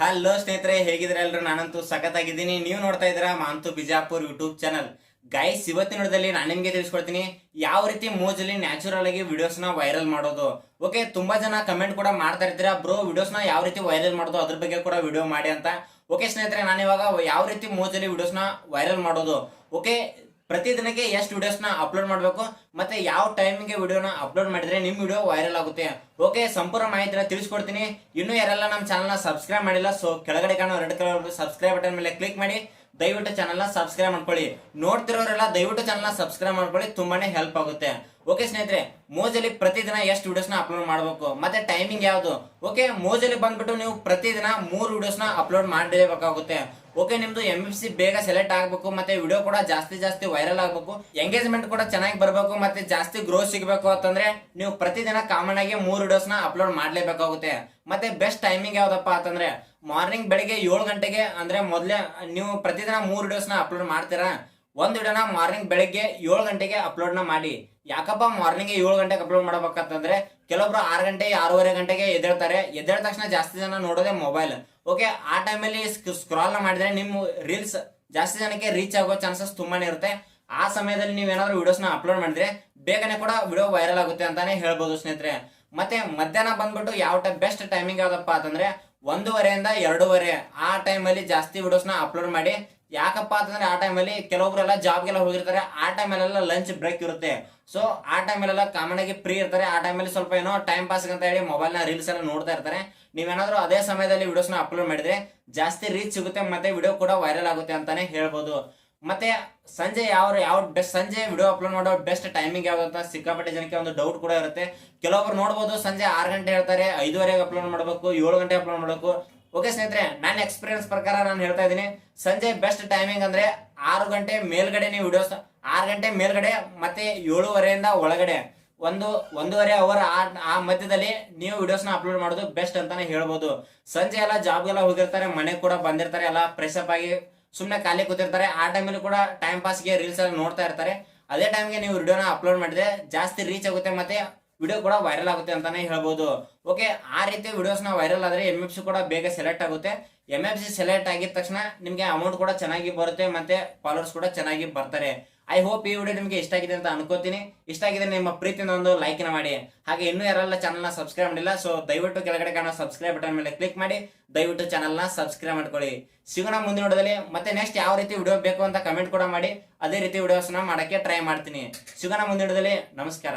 Hello ಸ್ನೇಹಿತರೆ ಹೇಗಿದ್ರೆ ಎಲ್ರು? ನಾನಂತೂ ಸಖತ್ತಾಗಿದ್ದೀನಿ. ನೀವು ನೋಡ್ತಾ ಇದ್ದೀರಾ Manthu Bijapur YouTube channel guys ಇವತ್ತಿನ ನೋಡದಲ್ಲಿ ನಾನು ನಿಮಗೆ ತಿಳಿಸ್ಕೊಡ್ತೀನಿ ಯಾವ ರೀತಿ ಮೋಜಲ್ಲಿ ನ್ಯಾಚುರಲ್ ಆಗಿ ವಿಡಿಯೋಸ್ನ ವೈರಲ್ ಮಾಡೋದು. ಓಕೆ ತುಂಬಾ ಜನ ಕಮೆಂಟ್ ಕೂಡ ಮಾಡ್ತಾ ಇರ್ತೀರಾ ಬ್ರೋ ವಿಡಿಯೋಸ್ನ ಯಾವ ರೀತಿ ವೈರಲ್ ಮಾಡೋದು? ಅದ್ರ ಬಗ್ಗೆ ಕೂಡ ವಿಡಿಯೋ ಮಾಡಿ ಅಂತ. ಓಕೆ ಸ್ನೇಹಿತರೆ ನಾನು ಇವಾಗ ಯಾವ ರೀತಿ ಮೋಜಲ್ಲಿ ವಿಡಿಯೋಸ್ನ ವೈರಲ್ ಮಾಡೋದು? ಓಕೆ ಪ್ರತಿದಿನಕ್ಕೆ ಎಷ್ಟು ವಿಡಿಯೋಸ್ನ ಅಪ್ಲೋಡ್ ಮಾಡಬೇಕು, ಮತ್ತೆ ಯಾವ ಟೈಮಿಗೆ ವಿಡಿಯೋನ ಅಪ್ಲೋಡ್ ಮಾಡಿದ್ರೆ ನಿಮ್ ವಿಡಿಯೋ ವೈರಲ್ ಆಗುತ್ತೆ. ಓಕೆ ಸಂಪೂರ್ಣ ಮಾಹಿತಿನ ತಿಳಿಸ್ಕೊಡ್ತೀನಿ. ಇನ್ನೂ ಯಾರೆಲ್ಲ ನಮ್ಮ ಚಾನಲ್ನ ಸಬ್ಸ್ಕ್ರೈಬ್ ಮಾಡಿಲ್ಲ ಸೊ ಕೆಳಗಡೆ ಕಾಣೋ ರೆಡ್ ಕಲರ್ ಸಬ್ಸ್ಕ್ರೈಬ್ ಬಟನ್ ಮೇಲೆ ಕ್ಲಿಕ್ ಮಾಡಿ. ದಯವಿಟ್ಟು ಚಾನಲ್ನ ಸಬ್ಸ್ಕ್ರೈಬ್ ಮಾಡ್ಕೊಳ್ಳಿ. ನೋಡ್ತಿರೋರೆಲ್ಲ ದಯವಿಟ್ಟು ಚಾನಲ್ನ ಸಬ್ಸ್ಕ್ರೈಬ್ ಮಾಡ್ಕೊಳ್ಳಿ, ತುಂಬಾನೇ ಹೆಲ್ಪ್ ಆಗುತ್ತೆ. ಓಕೆ ಸ್ನೇಹಿತರೆ, ಮೋಜಲ್ಲಿ ಪ್ರತಿದಿನ ಎಷ್ಟು ವಿಡಿಯೋಸ್ನ ಅಪ್ಲೋಡ್ ಮಾಡಬೇಕು? ಮತ್ತೆ ಟೈಮಿಂಗ್ ಯಾವುದು? ಓಕೆ ಮೋಜಲ್ಲಿ ಬಂದ್ಬಿಟ್ಟು ನೀವು ಪ್ರತಿದಿನ ಮೂರು ವಿಡಿಯೋಸ್ನ ಅಪ್ಲೋಡ್ ಮಾಡಲೇಬೇಕಾಗುತ್ತೆ. ಓಕೆ ನಿಮ್ದು ಎಂ ಎಫ್ ಸಿ ಬೇಗ ಸೆಲೆಕ್ಟ್ ಆಗಬೇಕು, ಮತ್ತೆ ವಿಡಿಯೋ ಕೂಡ ಜಾಸ್ತಿ ಜಾಸ್ತಿ ವೈರಲ್ ಆಗಬೇಕು. ಎಂಗೇಜ್ಮೆಂಟ್ ಕೂಡ ಚೆನ್ನಾಗಿ ಬರಬೇಕು, ಮತ್ತೆ ಜಾಸ್ತಿ ಗ್ರೋ ಸಿಗಬೇಕು ಅಂತಂದ್ರೆ ನೀವು ಪ್ರತಿದಿನ ಕಾಮನ್ ಆಗಿ ಮೂರು ವಿಡಿಯೋಸ್ನ ಅಪ್ಲೋಡ್ ಮಾಡಲೇಬೇಕಾಗುತ್ತೆ. ಮತ್ತೆ ಬೆಸ್ಟ್ ಟೈಮಿಂಗ್ ಯಾವ್ದಪ್ಪ ಅಂತಂದ್ರೆ ಮಾರ್ನಿಂಗ್ ಬೆಳಿಗ್ಗೆ ಏಳು ಗಂಟೆಗೆ ಅಂದ್ರೆ ಮೊದಲೇ ನೀವು ಪ್ರತಿದಿನ ಮೂರು ವಿಡಿಯೋಸ್ನ ಅಪ್ಲೋಡ್ ಮಾಡ್ತೀರಾ? ಒಂದು ವಿಡಿಯೋನ ಮಾರ್ನಿಂಗ್ ಬೆಳಿಗ್ಗೆ ಏಳು ಗಂಟೆಗೆ ಅಪ್ಲೋಡ್ನ ಮಾಡಿ. ಯಾಕಪ್ಪ ಮಾರ್ನಿಂಗ್ ಏಳು ಗಂಟೆಗೆ ಅಪ್ಲೋಡ್ ಮಾಡ್ಬೇಕಂತಂದ್ರೆ ಕೆಲವೊಬ್ರು ಆರು ಗಂಟೆ, ಆರೂವರೆ ಗಂಟೆಗೆ ಎದ್ದೇಳ್ತಾರೆ. ಎದ್ದೇಳ ತಕ್ಷಣ ಜಾಸ್ತಿ ಜನ ನೋಡೋದೇ ಮೊಬೈಲ್ ಓಕೆ ಆ ಟೈಮಲ್ಲಿ ಸ್ಕ್ರಾಲ್ ಮಾಡಿದ್ರೆ ನಿಮ್ಮ ರೀಲ್ಸ್ ಜಾಸ್ತಿ ಜನಕ್ಕೆ ರೀಚ್ ಆಗೋ ಚಾನ್ಸಸ್ ತುಂಬಾನೇ ಇರುತ್ತೆ. ಆ ಸಮಯದಲ್ಲಿ ನೀವೇನಾದ್ರೂ ವಿಡಿಯೋಸ್ನ ಅಪ್ಲೋಡ್ ಮಾಡಿದ್ರೆ ಬೇಗನೆ ಕೂಡ ವಿಡಿಯೋ ವೈರಲ್ ಆಗುತ್ತೆ ಅಂತಾನೆ ಹೇಳ್ಬೋದು ಸ್ನೇಹಿತರೆ. ಮತ್ತೆ ಮಧ್ಯಾಹ್ನ ಬಂದ್ಬಿಟ್ಟು ಯಾವ ಟೈಮ್ ಬೆಸ್ಟ್ ಟೈಮಿಂಗ್ ಯಾವ್ದಪ್ಪ ಅಂತಂದ್ರೆ ಒಂದೂವರೆಯಿಂದ ಎರಡೂವರೆ ಆ ಟೈಮಲ್ಲಿ ಜಾಸ್ತಿ ವಿಡಿಯೋಸ್ನ ಅಪ್ಲೋಡ್ ಮಾಡಿ. ಯಾಕಪ್ಪ ಅಂತಂದ್ರೆ ಆ ಟೈಮಲ್ಲಿ ಕೆಲವೊಬ್ರೆಲ್ಲ ಜಾಬ್ಗೆಲ್ಲ ಹೋಗಿರ್ತಾರೆ. ಆ ಟೈಮಲ್ಲೆಲ್ಲ ಲಂಚ್ ಬ್ರೇಕ್ ಇರುತ್ತೆ. ಸೊ ಆ ಟೈಮಲ್ಲೆಲ್ಲ ಕಾಮನ್ ಆಗಿ ಫ್ರೀ ಇರ್ತಾರೆ. ಆ ಟೈಮಲ್ಲಿ ಸ್ವಲ್ಪ ಏನೋ ಟೈಮ್ ಪಾಸ್ ಅಂತ ಹೇಳಿ ಮೊಬೈಲ್ನ ರೀಲ್ಸ್ ಎಲ್ಲ ನೋಡ್ತಾ ಇರ್ತಾರೆ. ನೀವೇನಾದ್ರೂ ಅದೇ ಸಮಯದಲ್ಲಿ ವಿಡಿಯೋಸ್ನ ಅಪ್ಲೋಡ್ ಮಾಡಿದ್ರೆ ಜಾಸ್ತಿ ರೀಚ್ ಸಿಗುತ್ತೆ ಮತ್ತೆ ವಿಡಿಯೋ ಕೂಡ ವೈರಲ್ ಆಗುತ್ತೆ ಅಂತಾನೆ ಹೇಳ್ಬೋದು. ಮತ್ತೆ ಸಂಜೆ ಯಾವ ಯಾವ ಬೆಸ್ಟ್ ಸಂಜೆ ವಿಡಿಯೋ ಅಪ್ಲೋಡ್ ಮಾಡೋ ಬೆಸ್ಟ್ ಟೈಮಿಂಗ್ ಯಾವ್ದು ಅಂತ ಸಿಕ್ಕಾಪಟ್ಟೆ ಜನಕ್ಕೆ ಒಂದು ಡೌಟ್ ಕೂಡ ಇರುತ್ತೆ. ಕೆಲವೊಬ್ರು ನೋಡ್ಬೋದು ಸಂಜೆ ಆರು ಗಂಟೆ ಹೇಳ್ತಾರೆ, ಐದುವರೆಗೆ ಅಪ್ಲೋಡ್ ಮಾಡಬೇಕು, ಏಳು ಗಂಟೆ ಅಪ್ಲೋಡ್ ಮಾಡಬೇಕು. ಓಕೆ ಸ್ನೇಹಿತರೆ, ನನ್ನ ಎಕ್ಸ್ಪೀರಿಯನ್ಸ್ ಪ್ರಕಾರ ನಾನು ಹೇಳ್ತಾ ಇದ್ದೀನಿ. ಸಂಜೆ ಬೆಸ್ಟ್ ಟೈಮಿಂಗ್ ಅಂದ್ರೆ ಆರು ಗಂಟೆ ಮೇಲ್ಗಡೆ ನೀವು ವಿಡಿಯೋಸ್ ಆರು ಗಂಟೆ ಮೇಲ್ಗಡೆ ಮತ್ತೆ ಏಳುವರೆಯಿಂದ ಒಳಗಡೆ. ಒಂದು ಒಂದೂವರೆ ಅವರ್ ಆ ಮಧ್ಯದಲ್ಲಿ ನೀವು ವಿಡಿಯೋಸ್ನ ಅಪ್ಲೋಡ್ ಮಾಡೋದು ಬೆಸ್ಟ್ ಅಂತಾನೆ ಹೇಳ್ಬೋದು. ಸಂಜೆ ಎಲ್ಲ ಜಾಬ್ಗೆಲ್ಲ ಹೋಗಿರ್ತಾರೆ, ಮನೆಗೆ ಕೂಡ ಬಂದಿರ್ತಾರೆ, ಎಲ್ಲ ಫ್ರೆಶ್ ಅಪ್ ಆಗಿ ಸುಮ್ಮನೆ ಖಾಲಿ ಕೂತಿರ್ತಾರೆ. ಆ ಟೈಮಲ್ಲಿ ಕೂಡ ಟೈಮ್ ಪಾಸ್ಗೆ ರೀಲ್ಸ್ ಎಲ್ಲ ನೋಡ್ತಾ ಇರ್ತಾರೆ. ಅದೇ ಟೈಮ್ಗೆ ನೀವು ವಿಡಿಯೋನ ಅಪ್ಲೋಡ್ ಮಾಡಿದ್ರೆ ಜಾಸ್ತಿ ರೀಚ್ ಆಗುತ್ತೆ ಮತ್ತೆ ವಿಡಿಯೋ ಕೂಡ ವೈರಲ್ ಆಗುತ್ತೆ ಅಂತಾನೆ ಹೇಳ್ಬೋದು. ಓಕೆ ಆ ರೀತಿ ವಿಡಿಯೋಸ್ನ ವೈರಲ್ ಆದರೆ ಎಂ ಎಫ್ ಸಿ ಕೂಡ ಬೇಗ ಸೆಲೆಕ್ಟ್ ಆಗುತ್ತೆ. ಎಂ ಎಫ್ ಸಿ ಸೆಲೆಕ್ಟ್ ಆಗಿದ ತಕ್ಷಣ ನಿಮಗೆ ಅಮೌಂಟ್ ಕೂಡ ಚೆನ್ನಾಗಿ ಬರುತ್ತೆ ಮತ್ತೆ ಫಾಲೋವರ್ಸ್ ಕೂಡ ಚೆನ್ನಾಗಿ ಬರ್ತಾರೆ. ಐ ಹೋಪ್ ಈ ವಿಡಿಯೋ ನಿಮಗೆ ಇಷ್ಟ ಆಗಿದೆ ಅಂತ ಅನ್ಕೋತೀನಿ. ಇಷ್ಟ ಆಗಿದೆ ನಿಮ್ಮ ಪ್ರೀತಿಯಿಂದ ಒಂದು ಲೈಕ್ನ ಮಾಡಿ. ಹಾಗೆ ಇನ್ನೂ ಯಾರೆಲ್ಲ ಚಾನಲ್ನ ಸಬ್ಸ್ಕ್ರೈಬ್ ಮಾಡಿಲ್ಲ ಸೊ ದಯವಿಟ್ಟು ಕೆಳಗಡೆ ಕಾಣೋ ಸಬ್ಸ್ಕ್ರೈಬ್ ಬಟನ್ ಮೇಲೆ ಕ್ಲಿಕ್ ಮಾಡಿ. ದಯವಿಟ್ಟು ಚಾನಲ್ನ ಸಬ್ಸ್ಕ್ರೈಬ್ ಮಾಡ್ಕೊಳ್ಳಿ. ಸಿಗೋಣ ಮುಂದಿನ ವಿಡಿಯೋದಲ್ಲಿ ಮತ್ತೆ ನೆಕ್ಸ್ಟ್ ಯಾವ ರೀತಿ ವಿಡಿಯೋ ಬೇಕು ಅಂತ ಕಮೆಂಟ್ ಕೂಡ ಮಾಡಿ. ಅದೇ ರೀತಿ ವಿಡಿಯೋಸ್ನ ಮಾಡೋಕ್ಕೆ ಟ್ರೈ ಮಾಡ್ತೀನಿ. ಸಿಗೋಣ ಮುಂದಿನ ವಿಡಿಯೋದಲ್ಲಿ ನಮಸ್ಕಾರ.